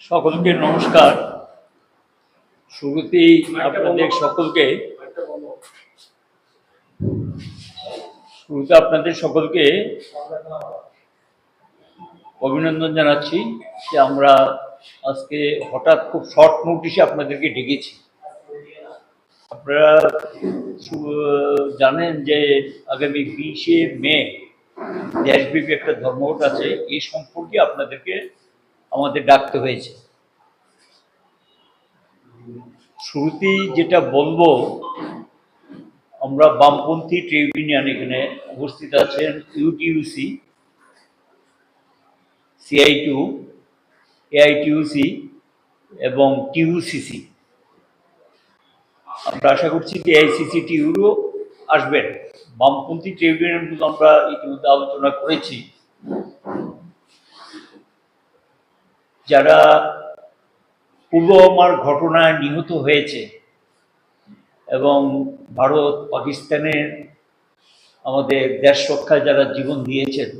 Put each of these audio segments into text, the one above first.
সকলকে নমস্কার। শুরুতেই আপনাদের সকলকে, শুরুতে আপনাদের সকলকে অভিনন্দন জানাচ্ছি যে আমরা আজকে হঠাৎ খুব শর্ট নোটিশে আপনাদেরকে ডেকেছি। আপনারা জানেন যে আগামী বিশে মে দেশব্যাপী একটা ধর্মঘট আছে এই সম্পর্কে আপনাদেরকে আমাদের ডাকতে হয়েছে। শুরুতেই যেটা বলব, আমরা বামপন্থী ট্রেড ইউনিয়ন এখানে উপস্থিত আছেন, ইউটিউসি সিআই টু এআইটিউসি এবং টিউসিসি। আমরা আশা করছি যে এআইসিসি টিউরও আসবেন। বামপন্থী ট্রেড ইউনিয়নগুলো আমরা ইতিমধ্যে আলোচনা করেছি। যারা পুলওয়ামার ঘটনায় নিহত হয়েছে এবং ভারত, পাকিস্তানের আমাদের দেশ রক্ষায় যারা জীবন দিয়েছেন,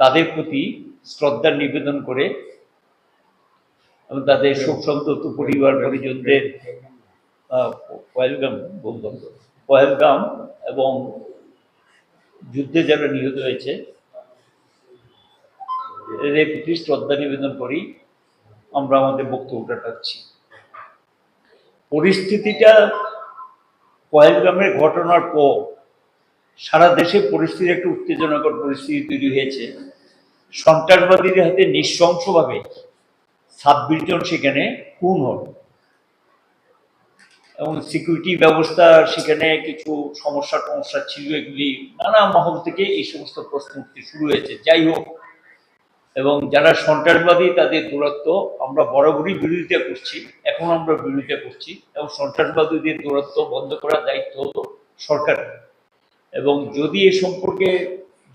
তাদের প্রতি শ্রদ্ধা নিবেদন করে এবং তাদের শোক সন্তপ্ত পরিবার পরিজনদের পহেলগাম পহেলগাম এবং যুদ্ধে যারা নিহত হয়েছে এদের প্রতি শ্রদ্ধা নিবেদন করি। আমরা আমাদের বক্তব্যটা রাখছি। পরিস্থিতিটা পহেলগামের ঘটনার পর সারা দেশে পরিস্থিতি একটা উত্তেজনাকর পরিস্থিতি তৈরি হয়েছে। সন্ত্রাসবাদীদের হাতে নৃশংসভাবে ছাব্বিশ জন সেখানে খুন হল। এবং সিকিউরিটি ব্যবস্থা সেখানে কিছু সমস্যা টমস্যা ছিল এগুলি নানা মহল থেকে এই সমস্ত প্রশ্ন উঠতে শুরু হয়েছে। যাই হোক এবং যারা সন্ত্রাসবাদী, তাদের দূরত্ব আমরা বরাবরই বিরোধিতা করছি, এখন আমরা বিরোধিতা করছি এবং সন্ত্রাসবাদীদের দূরত্ব বন্ধ করার দায়িত্ব হতো সরকারের এবং যদি এ সম্পর্কে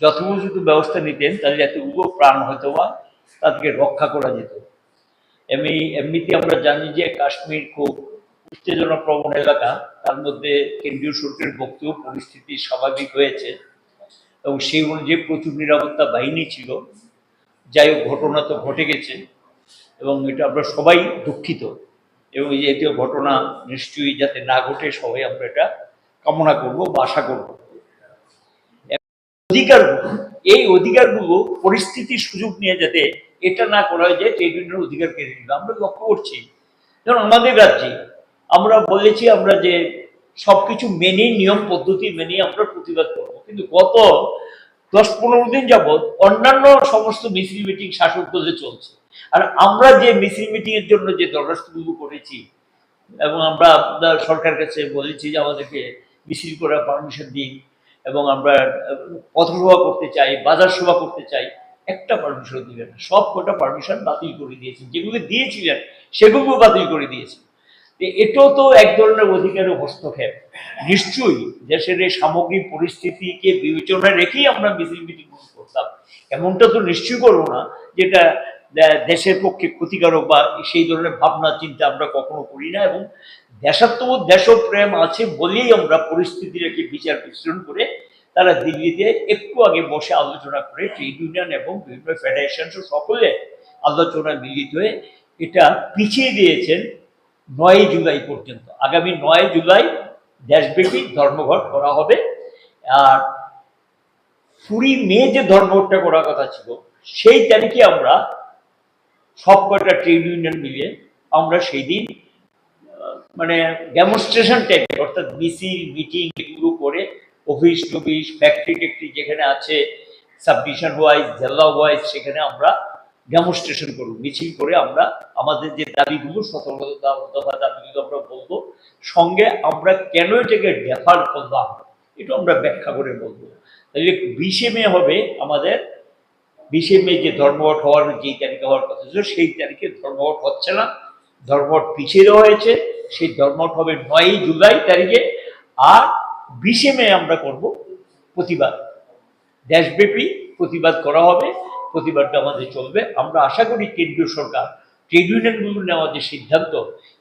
যথোচিত ব্যবস্থা নিতেন, তাহলে যাতে এতগুলো প্রাণ হয়তো বা তাদেরকে রক্ষা করা যেত। এমনি এমনিতে আমরা জানি যে কাশ্মীর খুব উত্তেজনা প্রবণ এলাকা, তার মধ্যে কেন্দ্রীয় সরকারের বক্তব্য পরিস্থিতি স্বাভাবিক হয়েছে। এবং সেই অনুযায়ী প্রচুর নিরাপত্তা বাহিনী ছিল। যাই হোক, ঘটনা তো ঘটে গেছে এবং এটা আমরা সবাই দুঃখিত এবং এই জাতীয় ঘটনা নিশ্চয়ই যাতে না ঘটে, সবাই আমরা এটা কামনা করব বা আশা করব। অধিকারগুলো, এই অধিকারগুলো পরিস্থিতির সুযোগ নিয়ে যাতে এটা না করা হয় যে ট্রেড ইউনিয়নের অধিকার কেড়ে নিল। আমরা লক্ষ্য করছি, যেমন আমাদের রাজ্যে আমরা বলেছি আমরা যে সবকিছু মেনে নিয়ম, পদ্ধতি মেনে আমরা প্রতিবাদ করব। কিন্তু গত দশ পনেরো দিন যাবৎ অন্যান্য সমস্ত মিছিল মিটিং শাসক দলে চলছে। আর আমরা যে মিছিল মিটিং এর জন্য যে দরখাস্তগুলো করেছি, এবং আমরা আপনার সরকার কাছে বলেছি যে আমাদেরকে মিছিল করার পারমিশন দিন, এবং আমরা পথসভা করতে চাই, বাজার সভা করতে চাই, একটা পারমিশন দিলেন না। সব কটা পারমিশন বাতিল করে দিয়েছেন। যেগুলো দিয়েছিলেন সেগুলো বাতিল করে দিয়েছেন। এটাও তো এক ধরনের অধিকারের হস্তক্ষেপ। নিশ্চয়ই দেশের এই সামগ্রিক পরিস্থিতিকে বিবেচনায় রেখেই আমরা মিছিল মিটিং করতাম। এমনটা তো নিশ্চয়ই করব না, যেটা দেশের পক্ষে ক্ষতিকারক বা সেই ধরনের ভাবনা, চিন্তা আমরা কখনো করি না এবং দেশাত্মবোধ, দেশপ্রেম আছে বলেই আমরা পরিস্থিতিটাকে বিচার বিশ্লেষণ করে তারা দিল্লিতে একটু আগে বসে আলোচনা করে ট্রেড ইউনিয়ন এবং বিভিন্ন ফেডারেশন সকলে আলোচনায় মিলিত হয়ে এটা পিছিয়ে দিয়েছেন নয় জুলাই পর্যন্ত। আগামী নয় জুলাই দেশব্যাপী ধর্মঘট করা হবে। আর কুড়ি মে যে ধর্মঘটটা করার কথা ছিল, সেই তারিখে আমরা সব কয়টা ট্রেড ইউনিয়ন মিলিয়ে আমরা সেই দিন মানে ডেমনস্ট্রেশন টাইপ অর্থাৎ মিছিল মিটিং এগুলো করে অফিস টফিস ফ্যাক্টরি ট্যাক্টরি যেখানে আছে সাবডিভিশন ওয়াইজ জেলা ওয়াইজ সেখানে আমরা ডেমনস্ট্রেশন করব মিছিল করে আমরা আমাদের যে দাবিগুলো, সতর্কতা দাবিগুলো আমরা বলব, সঙ্গে আমরা কেন এটাকে ডেফার করলাম এটা আমরা ব্যাখ্যা করে বলব। তাহলে বিশে মে হবে আমাদের, বিশে মে যে ধর্মঘট হওয়ার, যেই তারিখে হওয়ার কথা ছিল, সেই তারিখে ধর্মঘট হচ্ছে না। ধর্মঘট পিছিয়ে দেওয়া হয়েছে, সেই ধর্মঘট হবে নয়ই জুলাই তারিখে। আর বিশে মে আমরা করব প্রতিবাদ। দেশব্যাপী প্রতিবাদ করা হবে। প্রতিবাদটা আমাদের চলবে। আমরা আশা করি কেন্দ্রীয় সরকার, ট্রেড ইউনিয়নগুলো নেওয়া যে সিদ্ধান্ত,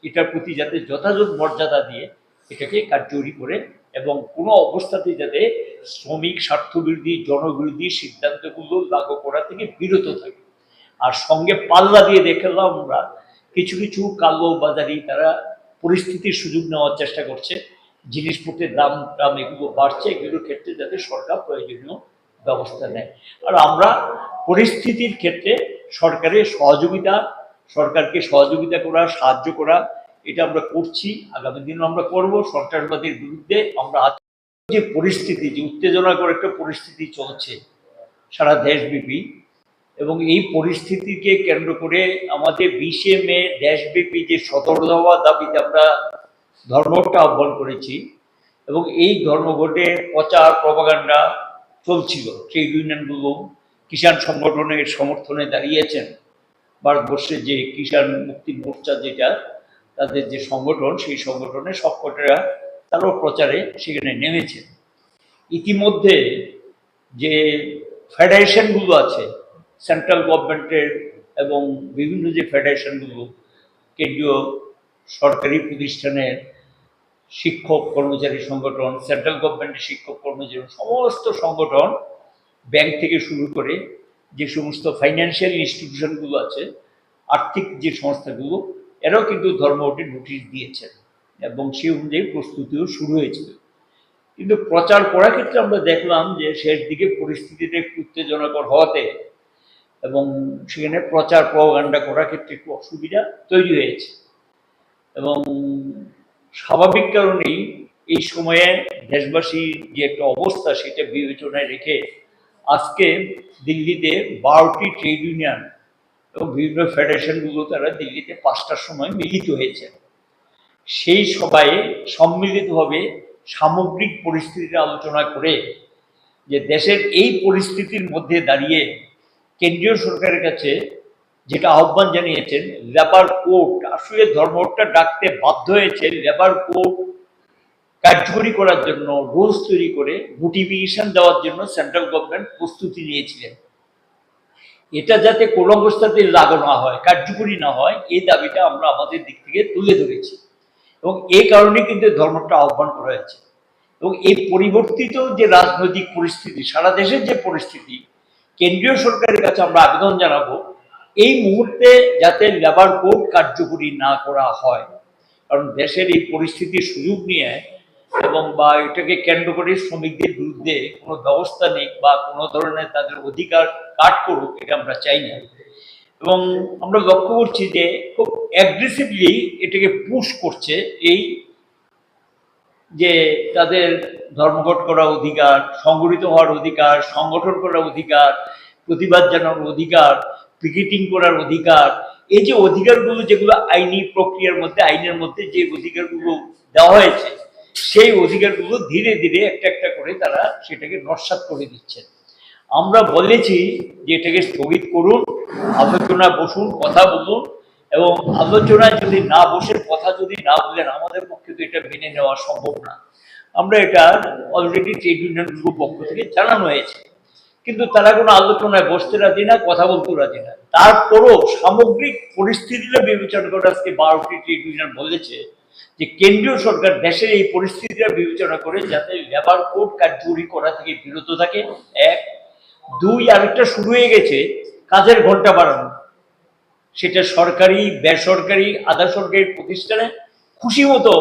এটার প্রতি যাতে যথাযথ মর্যাদা দিয়ে এটাকে কার্যকরী করে এবং কোনো অবস্থাতেই যাতে শ্রমিক, স্বার্থবিরোধী, জনবিরোধী সিদ্ধান্তগুলো লাগু করা থেকে বিরত থাকে। আর সঙ্গে পাল্লা দিয়ে দেখলাম আমরা, কিছু কিছু কালো বাজারি তারা পরিস্থিতির সুযোগ নেওয়ার চেষ্টা করছে। জিনিসপত্রের দাম দাম এগুলো বাড়ছে, এগুলোর ক্ষেত্রে যাতে সরকার প্রয়োজনীয় ব্যবস্থা নেয়। আর আমরা পরিস্থিতির ক্ষেত্রে সরকারের সহযোগিতা, সরকারকে সহযোগিতা করা, সাহায্য করা, এটা আমরা করছি, আগামী দিনও আমরা করব, সন্ত্রাসবাদের বিরুদ্ধে আমরা যে পরিস্থিতি, যে উত্তেজনাকর একটা পরিস্থিতি চলছে সারা দেশব্যাপী, এবং এই পরিস্থিতিকে কেন্দ্র করে আমাদের বিশে মে দেশব্যাপী যে সতর্ক হওয়া দাবিতে আমরা ধর্মঘটটা আহ্বান করেছি, এবং এই ধর্মঘটের প্রচার প্রপাগান্ডা চলছিল। সেই ইউনিয়নগুলো কিষাণ সংগঠনের সমর্থনে দাঁড়িয়েছেন। ভারতবর্ষের যে কিষাণ মুক্তি মোর্চা যেটা, তাদের যে সংগঠন, সেই সংগঠনের সবকটারা তারও প্রচারে সেখানে নেমেছেন ইতিমধ্যে যে ফেডারেশনগুলো আছে, সেন্ট্রাল গভর্নমেন্টের এবং বিভিন্ন যে ফেডারেশনগুলো, কেন্দ্রীয় সরকারি প্রতিষ্ঠানের শিক্ষক কর্মচারী সংগঠন সেন্ট্রাল গভর্নমেন্টের শিক্ষক কর্মচারী, সমস্ত সংগঠন ব্যাংক থেকে শুরু করে যে সমস্ত ফাইন্যান্সিয়াল ইনস্টিটিউশনগুলো আছে, আর্থিক যে সংস্থাগুলো, এরাও কিন্তু ধর্মঘটের নোটিশ দিয়েছেন এবং সেই অনুযায়ী প্রস্তুতিও শুরু হয়েছিল কিন্তু প্রচার করার ক্ষেত্রে আমরা দেখলাম যে শেষ দিকে পরিস্থিতিটা একটু উত্তেজনাকর হওয়াতে এবং সেখানে প্রচার প্রগান্ডা করার ক্ষেত্রে একটু অসুবিধা তৈরি হয়েছে। এবং স্বাভাবিক কারণেই এই সময়ে দেশবাসীর যে একটা অবস্থা, সেটা বিবেচনায় রেখে আজকে দিল্লিতে বারোটি ট্রেড ইউনিয়ন এবং বিভিন্ন ফেডারেশনগুলো তারা দিল্লিতে পাঁচটার সময় মিলিত হয়েছে। সেই সভায় সম্মিলিতভাবে সামগ্রিক পরিস্থিতির আলোচনা করে যে দেশের এই পরিস্থিতির মধ্যে দাঁড়িয়ে কেন্দ্রীয় সরকারের কাছে যেটা আহ্বান জানিয়েছেন, লেবার কোর্ট। আসলে ধর্মটা ডাকতে বাধ্য হয়েছে লেবার কোর্ট কার্যকরী করার জন্য, রুলস তৈরি করে নোটিফিকেশন দেওয়ার জন্য সেন্ট্রাল গভর্নমেন্ট প্রস্তুতি নিয়েছিলেন। এটা যাতে কোনো অবস্থাতে লাগু না হয়, কার্যকরী না হয়, এই দাবিটা আমরা আমাদের দিক থেকে তুলে ধরেছি। এবং এই কারণে কিন্তু ধর্মটা আহ্বান করা হয়েছে। এবং এই পরিবর্তিত যে রাজনৈতিক পরিস্থিতি, সারা দেশের যে পরিস্থিতি, কেন্দ্রীয় সরকারের কাছে আমরা আবেদন জানাব এই মুহূর্তে যাতে লেবার কোড কার্যকরী না করা হয়, কারণ দেশের এই পরিস্থিতির সুযোগ নিয়ে এবং বা এটাকে কেন্দ্র করে শ্রমিকদের বিরুদ্ধে কোনো ব্যবস্থা নেই বা কোনো ধরনের তাদের অধিকার কাট করুক, এটা আমরা চাই না। এবং আমরা লক্ষ্য করছি যে খুব অ্যাগ্রেসিভলি এটাকে পুশ করছে এই যে তাদের ধর্মঘট করার অধিকার, সংগঠিত হওয়ার অধিকার, সংগঠন করার অধিকার, প্রতিবাদ জানানোর অধিকার পিকেটিং করার অধিকার, এই যে অধিকারগুলো যেগুলো আইনি প্রক্রিয়ার মধ্যে, আইনের মধ্যে যে অধিকারগুলো দেওয়া হয়েছে, সেই অধিকারগুলো ধীরে ধীরে একটা একটা করে তারা সেটাকে নস্বাত করে দিচ্ছেন। আমরা বলেছি যে এটাকে স্থগিত করুন, আলোচনা বসুন, কথা বলুন এবং আলোচনায় যদি না বসে, কথা যদি না বলেন, আমাদের পক্ষে তো এটা মেনে নেওয়া সম্ভব না। আমরা এটা অলরেডি ট্রেড ইউনিয়নগুলোর পক্ষ থেকে জানানো হয়েছে। কিন্তু তারা কোনো আলোচনায় বসতে রাজি না, কথা বলতে রাজি না। তারপরও সামগ্রিক পরিস্থিতিটা বিবেচনা করে আজকে বারোটি ট্রেড ইউনিয়ন বলেছে যে কেন্দ্রীয় সরকার দেশের এই পরিস্থিতিটা বিবেচনা করে যাতে লেবার কোড কার্যকরী করা থেকে বিরত থাকে। এক, দুই, আরেকটা শুরু হয়ে গেছে, কাজের ঘণ্টা বাড়ানো। সেটা সরকারি, বেসরকারি, আধা সরকারি প্রতিষ্ঠানে খুশি মতো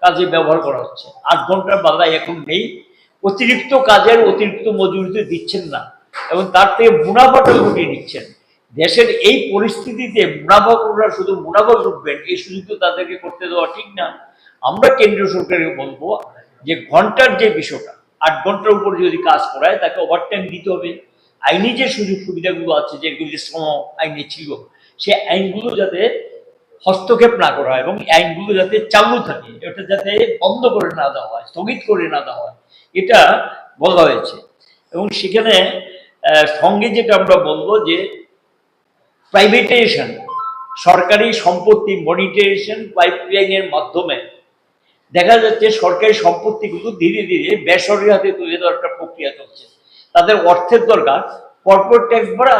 কাজে ব্যবহার করা হচ্ছে। আট ঘণ্টার বাংলায় এখন নেই। অতিরিক্ত কাজের অতিরিক্ত মজুরিতে দিচ্ছেন না এবং তার থেকে মুনাফাটা লুটিয়ে নিচ্ছেন। দেশের এই পরিস্থিতিতে মুনাফা করা শুধু মুনাফা লুটবেন এই সুযোগ তো তাদেরকে করতে দেওয়া ঠিক না। আমরা কেন্দ্রীয় সরকারকে বলব যে ঘণ্টার যে বিষয়টা, আট ঘণ্টার উপর যদি কাজ করায় তাকে ওভারটাইম দিতে হবে। আইনি যে সুযোগ সুবিধাগুলো আছে যেগুলি শ্রম আইনে ছিল সে আইনগুলো যাতে হস্তক্ষেপ না করা হয় এবং আইনগুলো যাতে চালু থাকে, এটা যাতে বন্ধ করে না দেওয়া হয়, স্থগিত করে না দেওয়া হয়। এটা বলা হয়েছে। এবং সেখানে সঙ্গে যেটা আমরা বলব যে প্রাইভেটাইজেশন সরকারি সম্পত্তি মনিটাইজেশন পাইপলাইনের মাধ্যমে দেখা যাচ্ছে সরকারি সম্পত্তিগুলো ধীরে ধীরে বেসরকারি হাতে তুলে দেওয়ার একটা প্রক্রিয়া চলছে। তাদের অর্থের দরকার কর্পোরেট ট্যাক্স ভরা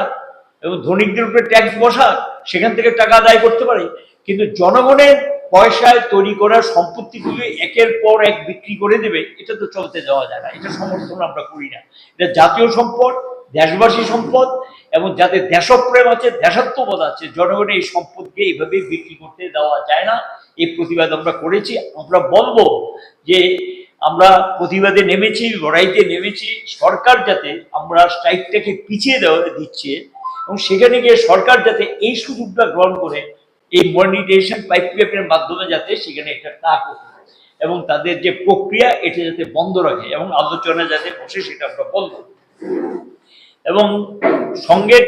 এবং ধনিকদের উপরে ট্যাক্স বসা, সেখান থেকে টাকা আদায় করতে পারে। কিন্তু জনগণের পয়সায় তৈরি করা সম্পত্তিগুলো একের পর এক বিক্রি করে দেবে, এটা তো চলতে যাওয়া যায় না, এটা সমর্থন আমরা করি না। এটা জাতীয় সম্পদ, দেশবাসী সম্পদ, এবং যাদের দেশপ্রেম আছে, দেশাত্মবোধ আছে, জনগণের এই সম্পদকে এইভাবে বিক্রি করতে দেওয়া যায় না। এই প্রতিবাদ আমরা করেছি। আমরা বলব যে আমরা প্রতিবাদে নেমেছি, লড়াইতে নেমেছি। সরকার যাতে আমরা স্ট্রাইকটাকে পিছিয়ে দেওয়া দিচ্ছে, এবং সেখানে গিয়ে সরকার যাতে এই সুযোগটা গ্রহণ করে এই মনিটাইজেশন পাইপের মাধ্যমে যাতে সেখানে এটা না করতে এবং তাদের যে প্রক্রিয়া, এটা যাতে বন্ধ রাখে এবং আলোচনা যাতে বসে, সেটা আমরা বন্ধ এবং সঙ্গে